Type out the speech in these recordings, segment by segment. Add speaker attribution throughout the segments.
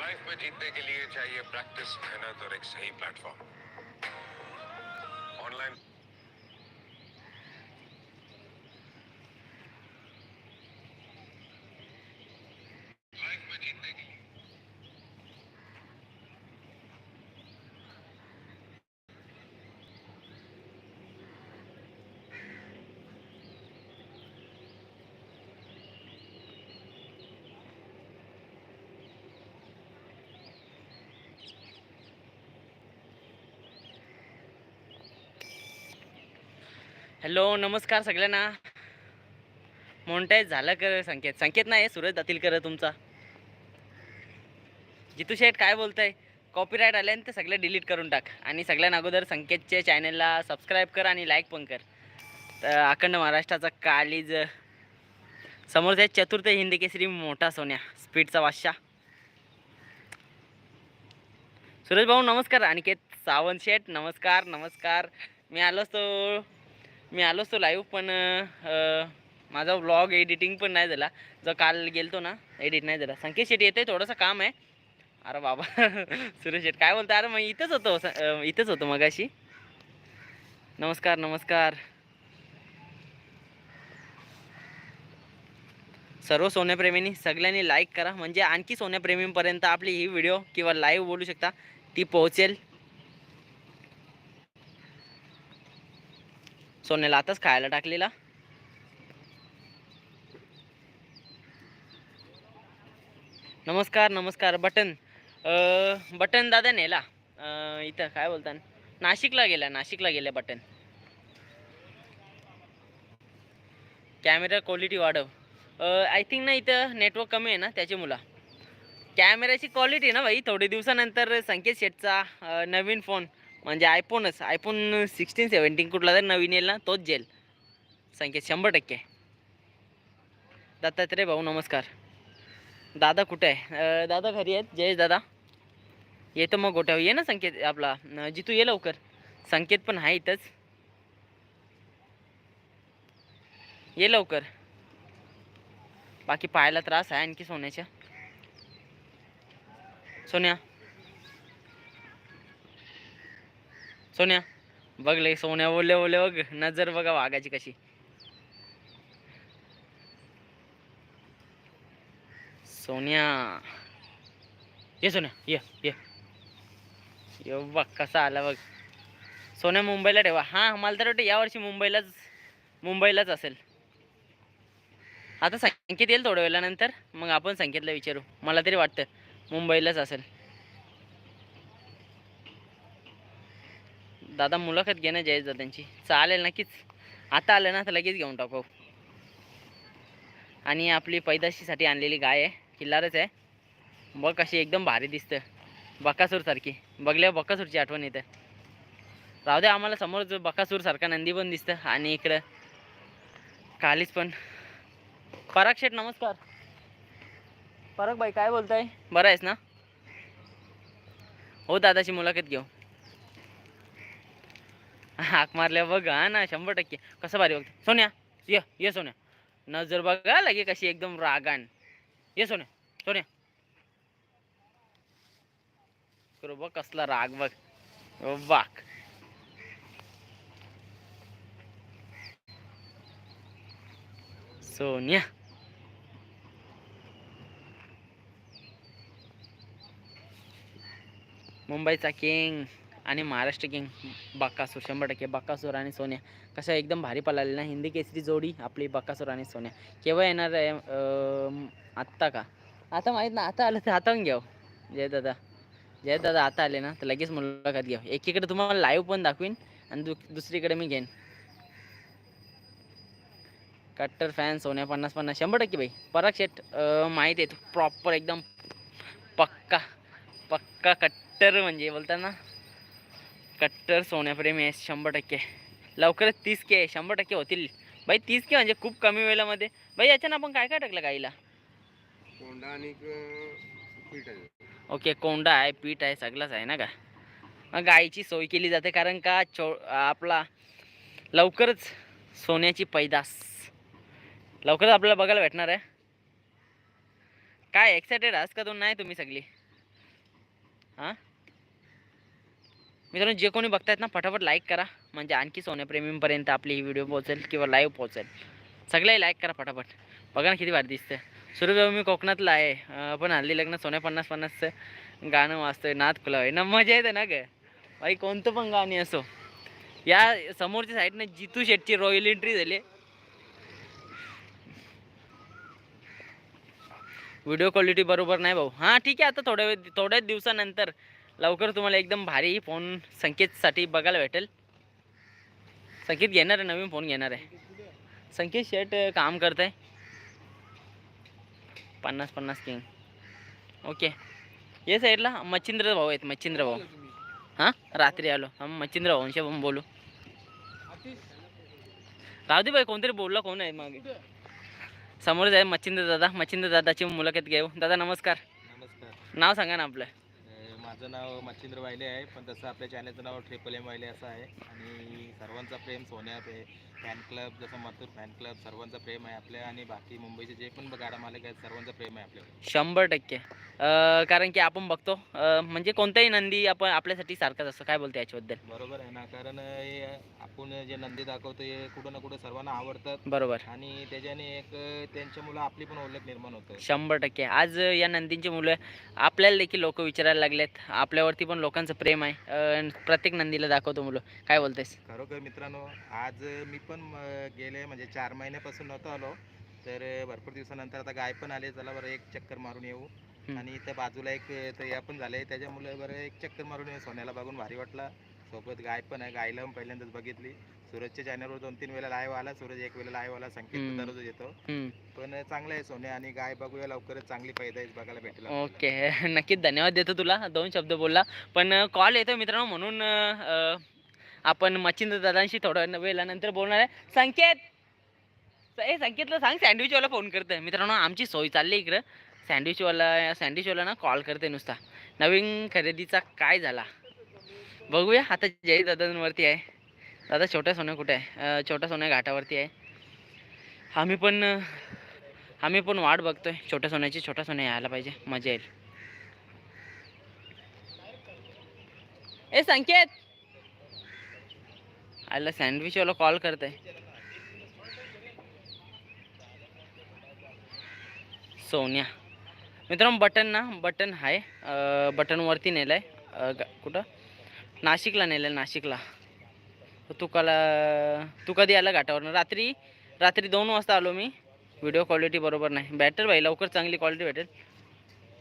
Speaker 1: Life में जीतने के लिए चाहिए प्रैक्टिस मेहनत और एक सही प्लेटफॉर्म ऑनलाइन लाइफ में जीतने के लिए
Speaker 2: हॅलो नमस्कार सगळ्यांना. मोंटाईज झालं कर संकेत. संकेत नाही सुरज दातील कर तुमचा. जितू शेठ काय बोलतंय? कॉपीराईट आले ते सगळं डिलीट करून टाक. आणि सगळ्यांना अगोदर संकेतच्या चॅनलला सबस्क्राईब कर आणि लाईक पण कर. तर अखंड महाराष्ट्राचा कालीज समोरचा आहे चतुर्थ हिंदी केसरी मोठा सोन्या स्पीडचा बादशाह. सुरज भाऊ नमस्कार. अनिकेत सावंत शेठ नमस्कार नमस्कार. मी आलो असतो. मी आलो असतो लाईव्ह पण माझा व्लॉग एडिटिंग पण नाही झाला. जो काल गेलतो ना एडिट नाही झाला. संकेत शेट येते थोडंसं काम आहे. अरे बाबा सुरेश शेट काय बोलतो अरे मग इथंच होतो स- इथंच होतो मगाशी. नमस्कार नमस्कार. सर्व सोन्याप्रेमींनी सगळ्यांनी लाईक करा. म्हणजे आणखी सोन्याप्रेमींपर्यंत आपली ही व्हिडिओ किंवा लाईव्ह बोलू शकता ती पोहोचेल. सोन्याला आताच खायला टाकलेला. नमस्कार नमस्कार. बटन बटन दादा नेला. इथं काय बोलता नाशिकला गेला नाशिकला गेला बटन. कॅमेरा क्वालिटी वाढव. आय थिंक ना इथं नेटवर्क कमी आहे ना त्याची मुला. कॅमेऱ्याची क्वालिटी ना भाई थोडे दिवसानंतर संकेत शेटचा नवीन फोन म्हणजे आयफोनच आयफोन सिक्स्टीन सेवन्टीन कुठला जर नवीन येईल ना तोच जेल. संकेत शंभर टक्के. दत्तात्रय भाऊ नमस्कार. दादा कुठे आहे? दादा घरी आहेत? जयेश दादा? येतो मग गोठ्यावर ये ना संकेत आपला. जितू ये लवकर. संकेत पण आहे इथंच. ये लवकर. बाकी पाहायला त्रास आहे आणखी सोन्याच्या. सोन्या? सोन्या बघ लय सोन्या बोलले बोलले बघ नजर बघा वाघाची कशी. सोन्या. ये सोन्या ये ये. ये बघ कसा आला बघ. सोन्या मुंबईला ठेवा. हां मला तर वाटतं यावर्षी मुंबईलाच मुंबईलाच असेल. आता संकेत येईल थोड्या वेळानंतर मग आपण संकेतला विचारू. मला तरी वाटतं मुंबईलाच असेल. दादा मुलाखत घेणं जयेश दादांची चालेल नक्कीच. आता आलं ना तर लगेच घेऊन टाकू. आणि आपली पैदाशीसाठी आणलेली गाय आहे. किल्लारच आहे. बघ कशी एकदम भारी दिसतं. बकासूरसारखी बघल्या बकासूरची आठवण येते. राहू दे आम्हाला समोर बकासूरसारखा नंदी पण दिसतं. आणि इकडं कालीच पण. पराग शेठ नमस्कार. पराग बाई काय बोलताय? बरं आहेस ना? हो दादाची मुलाखत घेऊ. हाक मारल्या बघ हा ना शंभर टक्के. कसं भारी बघते. सोन्या ये ये सोन्या. नजर बघा लगे कशी एकदम रागान. ये सोन्या सोन्या. करू बघ कसला राग बघ. वाक. सोन्या. मुंबईचा किंग. आणि महाराष्ट्र किंग बक्कासूर शंभर टक्के बक्कासूर आणि सोन्या. कसं एकदम भारी पळाली ना हिंदी केसरी जोडी आपली बक्कासूर आणि सोन्या. केव्हा येणार आहे आत्ता का? आता माहीत ना आता आलं तर आता पण घ्याव. जय दादा. जय दादा आता आले ना तर लगेच मुलाखत घ्याव एकीकडे तुम्हाला लाईव्ह पण दाखवीन आणि दु दुसरीकडे मी घेईन. कट्टर फॅन सोन्या पन्नास पन्नास. शंभर टक्के भाई. पराग शेट माहीत आहे प्रॉपर एकदम पक्का पक्का कट्टर म्हणजे बोलताना. कट्टर सोन्याप्रेमी आहे शंभर टक्के. लवकरच तीस के शंभर टक्के होतील. बाई तीस के म्हणजे खूप कमी वेळामध्ये. बाई याच्यानं आपण काय काय टाकलं गाईला?
Speaker 3: कोंडा आणि पीठ आहे.
Speaker 2: ओके कोंडा आहे पीठ आहे सगळंच आहे ना का? मग गाईची सोय केली जाते कारण का चो आपला लवकरच सोन्याची पैदास. लवकरच आपल्याला बघायला भेटणार आहे. काय एक्सायटेड आहात का तो नाही तुम्ही सगळी? हां? मित्रांनो जे कोणी बघतायत ना फटाफट लाईक करा. म्हणजे आणखी सोन्याप्रेमींपर्यंत आपली ही व्हिडिओ पोहोचेल किंवा लाईव्ह पोहोचेल. सगळे लाईक करा फटाफट. बघा ना किती भारी दिसतं सूर्यभाऊ मी कोकणातला आहे. पण हल्ली लग्न सोन्या पन्नास पन्नासचं गाणं वाचतोय नाद खुला आहे ना मजा येते ना ग? बाई कोणतं पण गाणी असो. या समोरच्या साईडनं जितू शेटची रॉयल एंट्री झाली. व्हिडिओ क्वालिटी बरोबर नाही भाऊ. हां ठीक आहे. आता थोड्या वेळ थोड्याच दिवसानंतर लवकर तुम्हाला एकदम भारी फोन संकेतसाठी बघायला भेटेल. संकेत घेणार आहे नवीन फोन घेणार आहे. संकेत शेट काम करत आहे पन्नास पन्नास किंग. ओके. ये साईडला मच्छिंद्र भाऊ आहेत मच्छिंद्र भाऊ. हां? रात्री आलो. हां मच्छिंद्र भाऊंशी पण बोलू. राहू दे बाई कोणतरी बोलला कोण आहे मागे. समोरच आहे मच्छिंद्र दादा. मच्छिंद्र दादाची मुलाखत घेऊ. दादा नमस्कार.
Speaker 4: नमस्कार.
Speaker 2: नाव सांगा ना आपलं.
Speaker 4: माझं नाव मच्छिंद्र वायले आहे पण तसं आपल्या चॅनलचं नाव ट्रिपल एम वायले असं आहे. आणि सर्वांचा प्रेम सोन्या पे फॅन क्लब जसं मथुर फॅन क्लब सर्वांचा प्रेम आहे आपल्या आणि बाकी मुंबईचे जे पण गाडा मालक आहेत सर्वांचं प्रेम आहे आपल्यावर.
Speaker 2: शंभर टक्के. अं, कारण की आपण बघतो अं, म्हणजे कोणताही नंदी आपण आपल्यासाठी सारखाच असतो. काय बोलते याच्याबद्दल?
Speaker 4: बरोबर आहे ना कारण हे आपण जे नंदी दाखवतो हे कुठं ना कुठं सर्वांना आवडतात.
Speaker 2: बरोबर.
Speaker 4: आणि त्याच्याने एक त्यांच्या मुलं आपली पण ओळख निर्माण होतं.
Speaker 2: शंभर टक्के. आज या नंदींची मुलं आपल्याला देखील लोक विचारायला लागलेत. आपल्यावरती पण लोकांचं प्रेम आहे. अं, प्रत्येक नंदीला दाखवतो मुलं. काय बोलतेस?
Speaker 4: खरोखर मित्रांनो आज मी पण गेले म्हणजे चार महिन्यापासून नव्हतो आलो. तर भरपूर दिवसानंतर आता गाय पण आले. चला बरं एक चक्कर मारून येऊ. आणि इथं बाजूला एक या पण झाले. त्याच्यामुळे बरं एक चक्कर मारून येऊ. सोन्याला बघून भारी वाटला. सोबत गाय पण आहे. गायला पण पहिल्यांदाच बघितली. सूरजच्या चॅनलवर दोन तीन वेळा लाईव्ह आला. सूरज एक वेळेला लाईव्ह आला. संकेत. दररोज येतो. पण चांगलं आहे सोन्या. आणि गाय बघूया लवकरच चांगली पैदाईच बघायला भेटेल
Speaker 2: ओके. नक्कीच धन्यवाद देतो तुला. दोन शब्द बोलला. पण कॉल येतो मित्रांनो म्हणून आपण मच्छिंद्र दादांशी थोड्या वेळानंतर बोलणार आहे. संकेत! ए संकेतला सांग सँडविचवाला फोन करते मित्रांनो आमची सोय चालली इकडं. सँडविचवाला सँडविचवाला ना कॉल करते नुसता. नवीन खरेदीचा काय झाला? बघूया. आता जय दादांवरती आहे. दादा छोट्या सोन्या कुठे आहे? छोट्या सोन्या घाटावरती आहे. आम्ही पण आम्ही पण वाट बघतोय. छोट्या सोन्याची छोट्या सोन्या यायला पाहिजे. मजा येईल. ए संकेत! आयला सँडविचवाला कॉल करत. आहे सोन्या. मित्रांनो बटन ना बटन आहे बटनवरती नेलं आहे कुठं? नाशिकला नेलं आहे नाशिकला. तुकाला तू कधी आला घाटावरनं? रात्री रात्री दोन वाजता आलो मी. व्हिडिओ क्वालिटी बरोबर नाही. बॅटर भाई लवकर चांगली क्वालिटी भेटेल.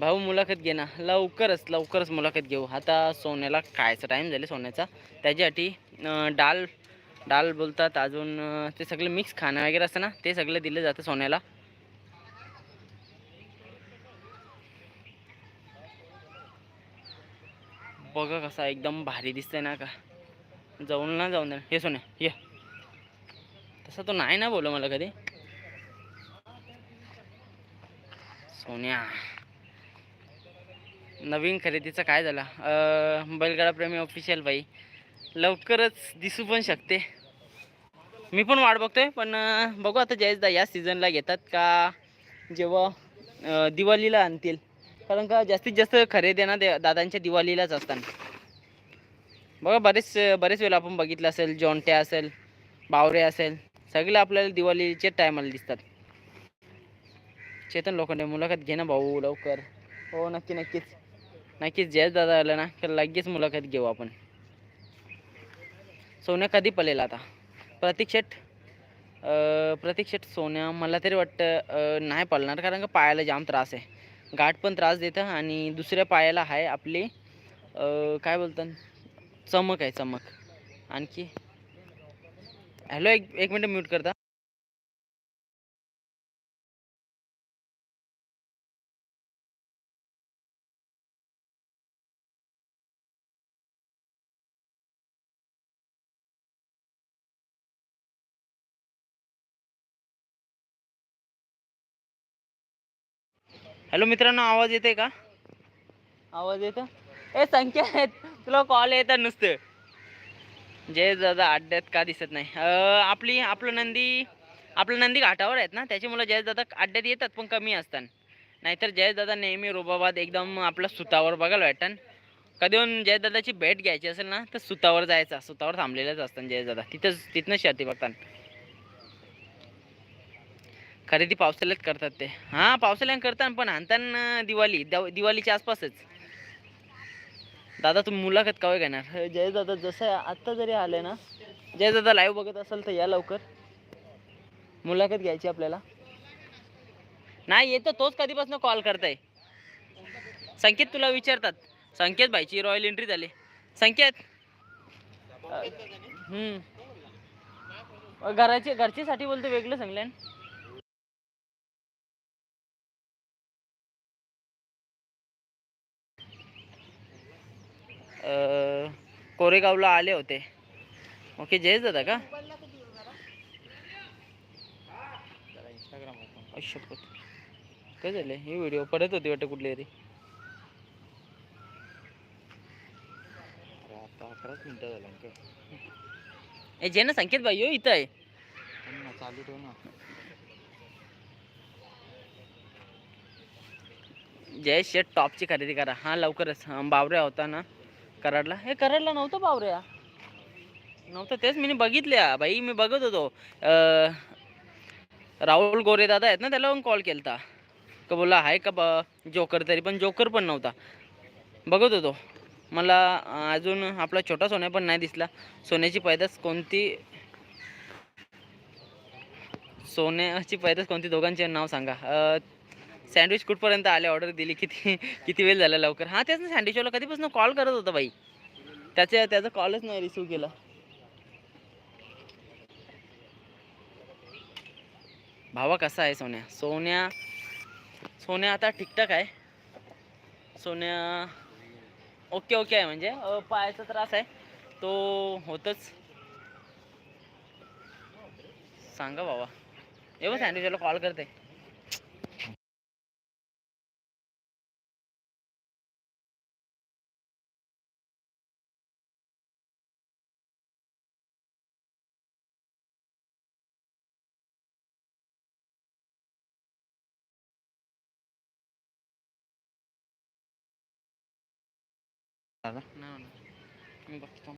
Speaker 2: भाऊ मुलाखत घे ना. लवकरच लवकरच मुलाखत घेऊ. आता सोन्याला खायचा टाईम झाले सोन्याचा. त्याच्यासाठी डाल डाल बोलतात अजून ते सगळे मिक्स खाणं वगैरे असतं ना ते सगळं दिलं जातं सोन्याला. बघा कसा एकदम भारी दिसतंय ना का. जाऊन ना जाऊन दे. हे सोन्या ये. तसा तो नाही ना बोल मला कधी. सोन्या. नवीन खरेदीचं काय झाला? बैलगाडाप्रेमी ऑफिशियल बाई. लवकरच दिसू पण शकते. मी पण वाट बघतोय पण बघू आता जयसदा या सीझनला घेतात का जेव्हा दिवाळीला आणतील. कारण का जास्तीत जास्त खरेदी ना दे दादांच्या दिवाळीलाच असतात. बघा बरेच बरेच वेळा आपण बघितलं असेल जॉन्ट्या असेल बावरे असेल सगळे आपल्याला दिवाळीचे टायमाला दिसतात. चेतन लोखंडे मुलाखत घे ना भाऊ लवकर. हो नक्की नक्कीच. नक्कीच जयच दादा आलं ना तर लगेच मुलाखत घेऊ आपण. सोन्या कधी पलेल आता? प्रतीक्षेट प्रतीक्षेट सोन्या मला तरी वाटतं नाही पळणार कारण का पायाला जाम त्रास आहे. गाठ पण त्रास देतं आणि दुसऱ्या पायाला आहे आपली काय बोलतात? चमक आहे चमक. आणखी? हॅलो एक एक मिनटं म्यूट करता. हॅलो मित्रांनो आवाज येते का? आवाज येतो? ए संकेत तुला कॉल येतात नुसतं. जय दादा अड्ड्यात का दिसत नाही? आपली आपलं नंदी आपलं नंदी घाटावर आहेत ना? त्याच्यामुळे जयेश दादा अड्ड्यात येतात पण कमी असतात. नाहीतर जयेश दादा नेहमी रोबाबाद एकदम आपल्या सुतावर बघायला भेटन कधी पण जयदादाची भेट घ्यायची असेल ना तर सुतावर जायचा सुतावर थांबलेलेच असतात जयदादा तिथंच तिथनंच शर्ती बघतात. खरेदी पावसाळ्यात करतात ते. हां पावसाळ्यात करतात पण आणताना दिवाळी दव- दिवाळीच्या आसपासच. दादा तुम्ही मुलाखत कवा घेणार? जयदादा जसं आत्ता जरी आले ना जयदादा लाईव्ह बघत असेल तर या लवकर. मुलाखत घ्यायची आपल्याला. नाही येतो तोच कधीपासून कॉल करताय. संकेत तुला विचारतात. संकेत भाईची रॉयल एंट्री झाली. संकेत? घराची घरचीसाठी बोलतो वेगळं सांगल्यान. कोरेगावला आले होते. ओके जयच दादा का?
Speaker 4: इंस्टाग्राम
Speaker 2: काय झालं ही व्हिडिओ पडत होती वाटतं कुठली तरी.
Speaker 4: आता अकराच मिनटं झालं काय
Speaker 2: ए जे ना संकेत भाई हो इथं आहे.
Speaker 4: चालू ठेव ना.
Speaker 2: जय शेट टॉपची खरेदी करा. हा लवकरच. बावऱ्या होता ना. कराडला? हे कराडला नव्हतं बावऱ्या नव्हतं तेच मी बघितल्या. बाई मी बघत होतो. राहुल गोरे दादा आहेत ना त्याला पण कॉल केलता. का बोला आहे का ब जोकर तरी पण जोकर पण नव्हता. बघत होतो. मला अजून आपला छोटा सोन्या पण नाही दिसला. सोन्याची पैदास कोणती? सोन्याची पैदास कोणती? दोघांचे नाव सांगा. सँडविच कुठपर्यंत आले? ऑर्डर दिली. किती किती वेळ झाला लवकर? हां तेच ना सँडविचवाला कधीपासून कॉल करत होता बाई. त्याच्या त्याचा कॉलच नाही रिसिव्ह केला. भावा कसा आहे सोन्या? सोन्या सोन्या आता ठीकठाक आहे. सोन्या ओके ओके आहे म्हणजे. पायाचा त्रास आहे. तो होतच. सांगा बाबा एवढं सँडविचला कॉल करते.
Speaker 4: दादा
Speaker 2: नाही, नाही. मी बघतो